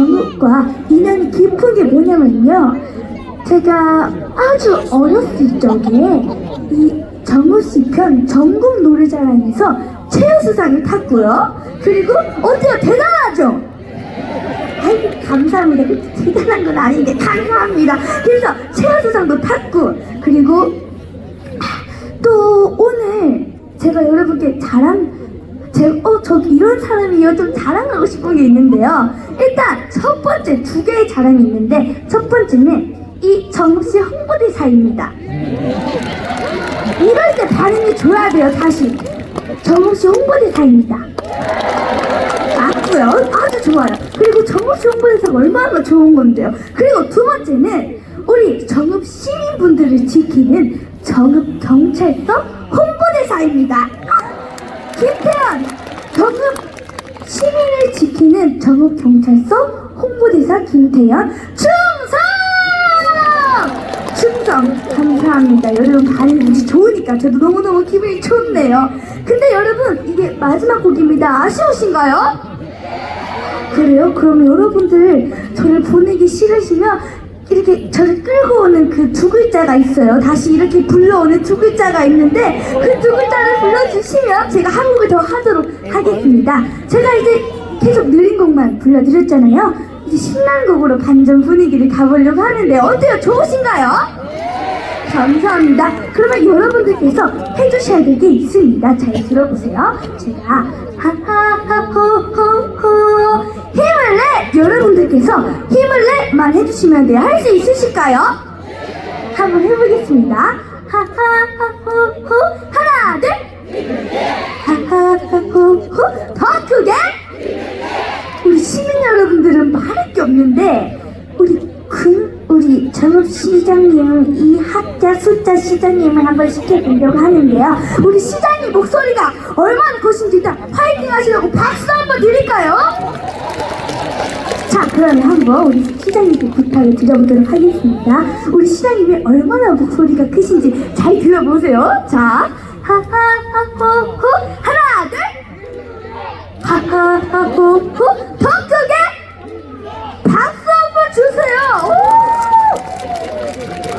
정읍과 인연이 깊은 게 뭐냐면요. 제가 아주 어렸을 적에 이 정우 씨편 전국 노래자랑에서 최우수상을 탔고요. 그리고 어때요? 대단하죠? 아이고 감사합니다. 그렇게 대단한 건 아닌데 감사합니다. 그래서 최우수상도 탔고 그리고 또 오늘 제가 여러분께 자랑 제, 어, 저 이런 사람이요. 좀 자랑하고 싶은 게 있는데요. 일단 첫 번째 두 개의 자랑이 있는데 첫 번째는 이 정읍시 홍보대사입니다. 이럴 때 반응이 좋아야 돼요. 다시 정읍시 홍보대사입니다. 맞고요. 아주 좋아요. 그리고 정읍시 홍보대사가 얼마나 좋은 건데요. 그리고 두 번째는 우리 정읍 시민분들을 지키는 정읍 경찰서 홍보대사입니다. 김태현 정읍 시민을 지키는 정읍 경찰서 홍보대사 김태현 충성! 충성 감사합니다. 여러분 반응이 무지 좋으니까 저도 너무너무 기분이 좋네요. 근데 여러분 이게 마지막 곡입니다. 아쉬우신가요? 그래요? 그럼 여러분들 저를 보내기 싫으시면 이렇게 저를 끌고 오는 그 두 글자가 있어요. 다시 이렇게 불러오는 두 글자가 있는데 그 두 글자를 불러주시면 제가 한 곡을 더 하도록 하겠습니다. 제가 이제 계속 느린 곡만 불러드렸잖아요. 이제 신나는 곡으로 반전 분위기를 가보려고 하는데 어때요? 좋으신가요? 감사합니다. 그러면 여러분들께서 해주셔야 될 게 있습니다. 잘 들어보세요. 제가 하하하호호호! 여러분들께서 힘을 내만 해주시면 돼요. 할 수 있으실까요? 한번 해보겠습니다. 하하하호호 하나 둘 하하하호호 더 크게 우리 시민 여러분들은 말할 게 없는데 우리 그 우리 전업 시장님 이 학자 숫자 시장님을 한번 시켜보려고 하는데요. 우리 시장님 목소리가 얼마나 크신지 일단 화이팅 하시라고 박수 한번 드릴까요? 자 그러면 한번 우리 시장님께 부탁을 드려보도록 하겠습니다. 우리 시장님이 얼마나 목소리가 크신지 잘 들어보세요. 자 하하하호호 하나 둘 하하하호호 더 크게 박수 한번 주세요. 오!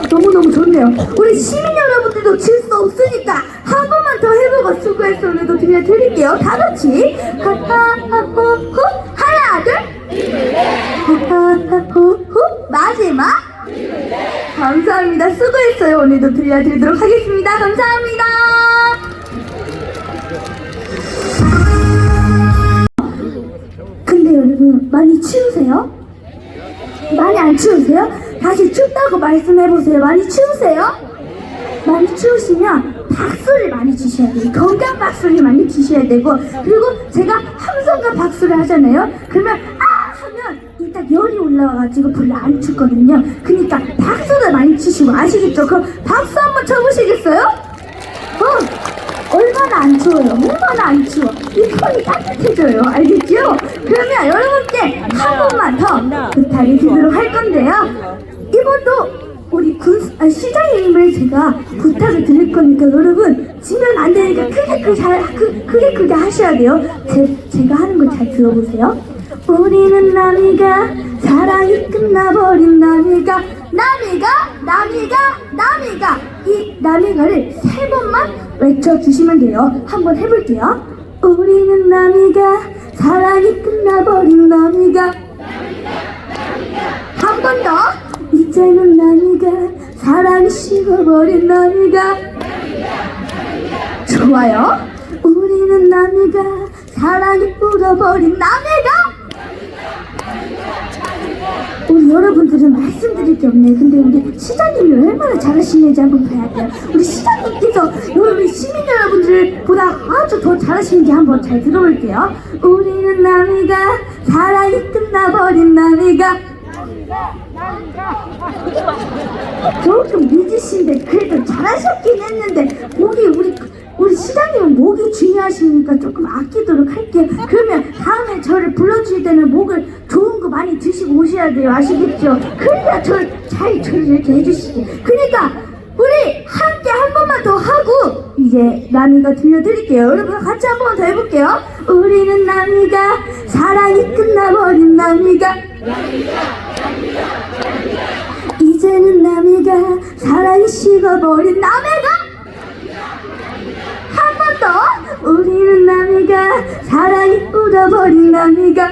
너무너무 좋네요. 우리 시민 여러분들도 질 수 없으니까 한 번만 더 해보고 수고의 소리도 들려드릴게요. 다 같이 하하하호호 하나 둘 하하하호호 마지막 감사합니다. 수고했어요. 오늘도 들려드리도록 하겠습니다. 감사합니다. 근데 여러분 많이 추우세요? 많이 안 추우세요? 다시 춥다고 말씀해보세요. 많이 추우세요? 많이 추우시면 박수를 많이 치셔야 돼요. 건강 박수를 많이 치셔야 되고 그리고 제가 함성과 박수를 하잖아요. 그러면 아 열이 올라와가지고 별로 안 춥거든요. 그러니까 박수를 많이 치시고 아시겠죠? 그럼 박수 한번 쳐보시겠어요? 어, 얼마나 안 추워요? 얼마나 안 추워? 이 손이 따뜻해져요. 알겠죠? 그러면 여러분께 한 번만 더 부탁을 드리도록 할 건데요. 이번도 우리 군, 아, 시장님을 제가 부탁을 드릴 거니까 여러분 지면 안 되니까 크게 크게 잘, 크, 크게 크게 하셔야 돼요. 제, 제가 하는 걸 잘 들어보세요. 우리는 남이가 사랑이 끝나버린 남이가 남이가 남이가 남이가 이 남이가를 세 번만 외쳐주시면 돼요. 한번 해볼게요. 우리는 남이가 사랑이 끝나버린 남이가 한 번 더. 이제는 남이가 사랑이 식어버린 남이가 좋아요. 우리는 남이가 사랑이 불어버린 남이가 우리 여러분들은 말씀드릴 게 없네. 근데 우리 시장님이 얼마나 잘하시는지 한번 봐야 돼요. 우리 시장님께서 여러분 시민 여러분들보다 아주 더 잘하시는지 한번 잘 들어볼게요. 우리는 남이가 사랑이 끝나버린 남이가 조금 늦으신데 그래도 잘하셨긴 했는데 목이 우리 우리 시장님은 목이 중요하시니까 조금 아끼도록 할게요. 그러면 다음에 저를 불러주실 때는 목을 돼요. 아시겠죠? 그러니까 저잘 저를 이렇게 해주시지. 그러니까 우리 함께 한 번만 더 하고 이제 나미가 들려드릴게요. 여러분 같이 한번더 해볼게요. 우리는 나미가 사랑이 끝나버린 나미가 이제는 남이가 사랑이 식어버린 남의가 한 번 더 우리는 남이가 사랑이 울어버린 남이가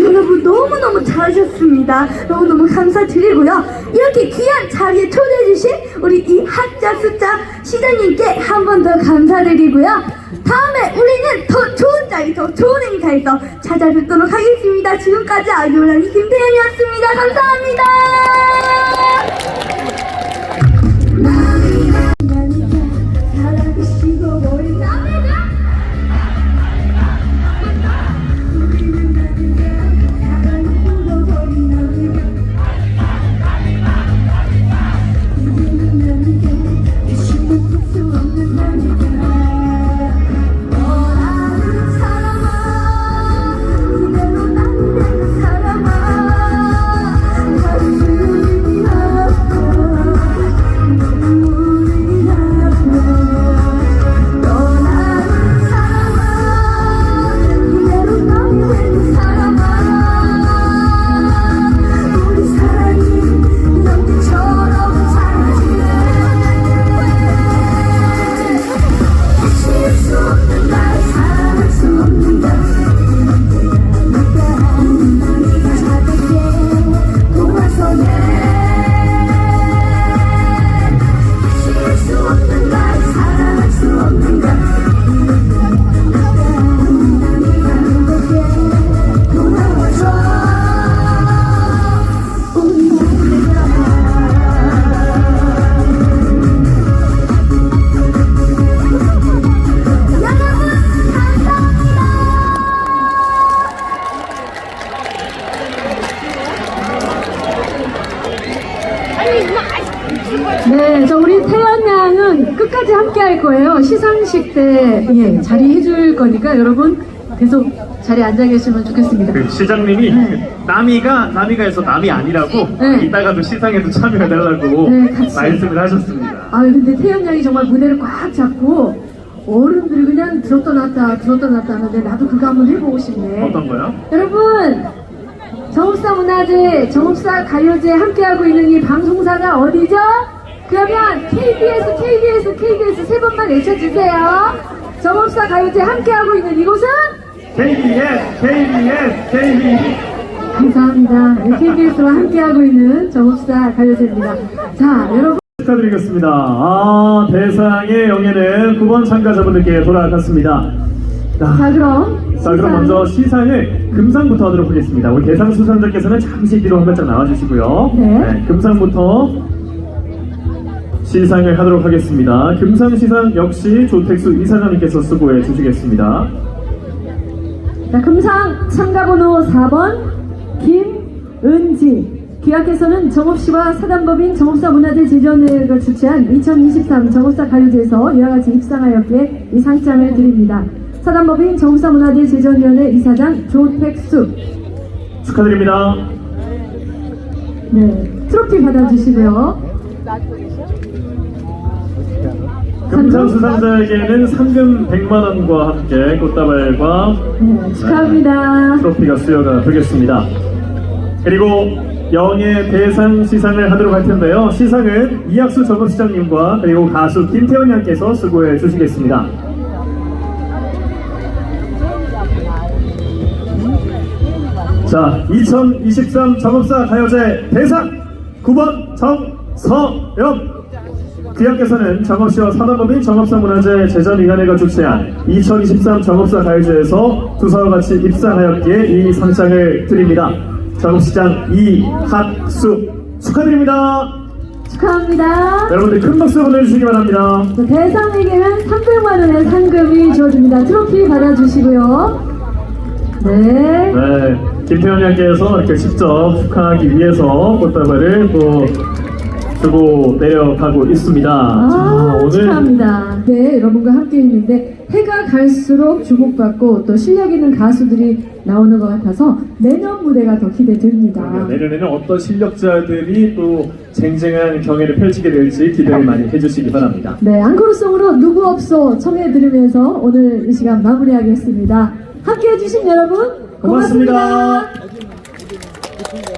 여러분 너무너무 잘하셨습니다. 너무너무 감사드리고요. 이렇게 귀한 자리에 초대해주신 우리 이 한자 숫자 시장님께 한 번 더 감사드리고요. 다음에 우리는 더 좋은 자리, 더 좋은 행사에서 찾아뵙도록 하겠습니다. 지금까지 아이오라기 김태현이었습니다. 감사합니다. 시상식 때 예, 자리 해줄 거니까 여러분 계속 자리에 앉아 계시면 좋겠습니다. 그 시장님이 네. 남이가 남이가 해서 남이 아니라고 네. 이따가도 시상에도 참여해달라고 네, 같이. 말씀을 하셨습니다. 아 근데 태연 양이 정말 무대를 꽉 잡고 어른들이 그냥 들었다 놨다 들었다 놨다 하는데 나도 그거 한번 해보고 싶네. 어떤 거요? 여러분 정읍사 문화재, 정읍사 가요제 함께하고 있는 이 방송사가 어디죠? 그러면 KBS, KBS, KBS 세 번만 외쳐주세요. 정읍사 가요제 함께하고 있는 이곳은 KBS, KBS, KBS. 감사합니다. 네, KBS와 함께하고 있는 정읍사 가요제입니다. 자, 여러분. 축하드리겠습니다. 아, 대상의 영예는 9번 참가자분들께 돌아갔습니다. 자, 자, 그럼. 자, 그럼 먼저 시상을 금상부터 하도록 하겠습니다. 우리 대상 수상자께서는 잠시 뒤로 한 발짝 나와주시고요. 네. 금상부터 시상을 하도록 하겠습니다. 금상 시상 역시 조택수 이사장님께서 수고해 주시겠습니다. 자, 금상 참가번호 4번 김은지 기획께서는 정읍시와 사단법인 정읍사 문화재 제전회가 주최한 2023 정읍사 가요제에서 이와 같이 입상하였기에 이 상장을 드립니다. 사단법인 정읍사 문화재 제전위원회 이사장 조택수 축하드립니다. 네, 트로피 받아주시고요. 금상 수상자에게는 상금 100만 원과 함께 꽃다발과 네, 축하합니다. 트로피가 수여가 되겠습니다. 그리고 영예 대상 시상을 하도록 할 텐데요. 시상은 이학수 정읍시장님과 그리고 가수 김태원 양께서 수고해 주시겠습니다. 자, 2023 정읍사 가요제 대상 9번 정서영 그양께서는 정읍시와 사단법인 정읍사문화재 제전위원회가 주최한 2023 정읍사 가요제에서 두사와 같이 입상하였기에 이 상장을 드립니다. 정읍시장 이학수 축하드립니다. 축하합니다. 여러분들 큰 박수 보내주시기 바랍니다. 자, 대상에게는 300만 원의 상금이 주어집니다. 트로피 받아주시고요. 네. 네, 김태현 양께서 이렇게 직접 축하하기 위해서 꽃다발을 또 주고 내려가고 있습니다. 아, 자, 오늘 축하합니다. 네, 여러분과 함께 있는데 해가 갈수록 주목받고 또 실력 있는 가수들이 나오는 것 같아서 내년 무대가 더 기대됩니다. 내년에는 어떤 실력자들이 또 쟁쟁한 경연을 펼치게 될지 기대를 많이 해주시기 바랍니다. 네, 앙코르송으로 누구 없소 청해 들으면서 오늘 이 시간 마무리하겠습니다. 함께 해주신 여러분 고맙습니다. 고맙습니다.